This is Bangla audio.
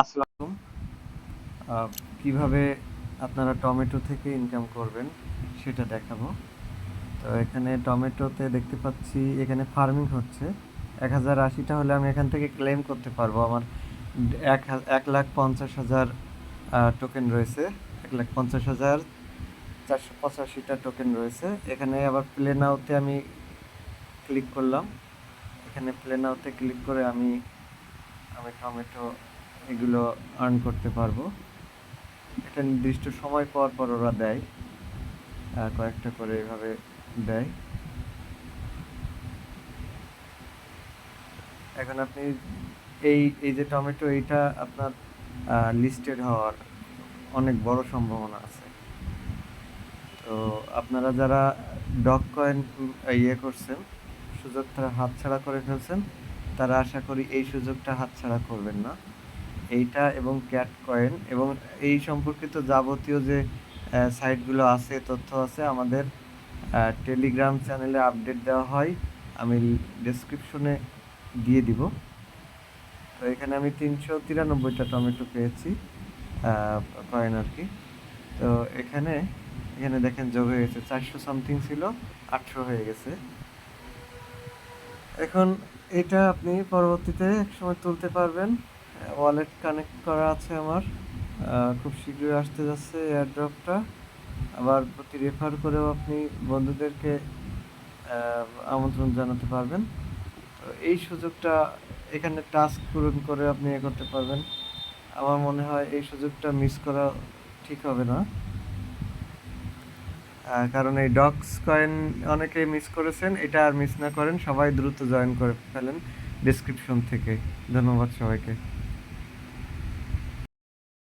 আসসালাম কীভাবে আপনারা টমেটো থেকে ইনকাম করবেন সেটা দেখাবো। তো এখানে টমেটোতে দেখতে পাচ্ছি এখানে ফার্মিং হচ্ছে। এক হাজার আশিটা হলে আমি এখান থেকে ক্লেম করতে পারব। আমার এক এক লাখ পঞ্চাশ হাজার টোকেন রয়েছে। এক লাখ পঞ্চাশ হাজার চারশো পঁচাশিটা টোকেন রয়েছে। এখানে আবার প্লে নাওতে আমি ক্লিক করলাম। এখানে প্লে নাওতে ক্লিক করে আমি আমি টমেটো এগুলো আর্ন করতে পারব। একটা নির্দিষ্ট সময় পর পর ওরা দেয় কয়েকটা করে এভাবে দেয়। এখন আপনি এই এই যে টমেটো, এইটা আপনার লিস্টেড হওয়ার অনেক বড় সম্ভাবনা আছে। তো আপনারা যারা ডগ কয়েন ইয়ে করছেন, সুযোগটা হাতছাড়া করে ফেলছেন, তারা আশা করি এই সুযোগটা হাতছাড়া করবেন না। এইটা এবং ক্যাট কয়েন এবং এই সম্পর্কিত যাবতীয় যে সাইটগুলো আছে, তথ্য আছে, আমাদের টেলিগ্রাম চ্যানেলে আপডেট দেওয়া হয়। আমি ডেসক্রিপশনে দিয়ে দিব। তো এখানে আমি তিনশো তিরানব্বইটা টমেটো পেয়েছি কয়েন আর কি। তো এখানে এখানে দেখেন যোগ হয়ে গেছে, চারশো সামথিং ছিল, আটশো হয়ে গেছে। এখন এটা আপনি পরবর্তীতে এক সময় তুলতে পারবেন। ওয়ালেট কানেক্ট করা আছে আমার। খুব শীঘ্রই আসতে যাচ্ছে এয়ারড্রপটা আবার প্রতি রেফার করেও আপনি বন্ধুদেরকে আমন্ত্রণ জানাতে পারবেন। এই সুযোগটা এখানে টাস্ক পূরণ করে আপনি এ করতে পারবেন। আমার মনে হয় এই সুযোগটা মিস করা ঠিক হবে না। কারণ এই ডক্স কয়েন অনেকেই মিস করেছেন, এটা আর মিস না করেন, সবাই দ্রুত জয়েন করে ফেলেন ডিসক্রিপশন থেকে। ধন্যবাদ সবাইকে।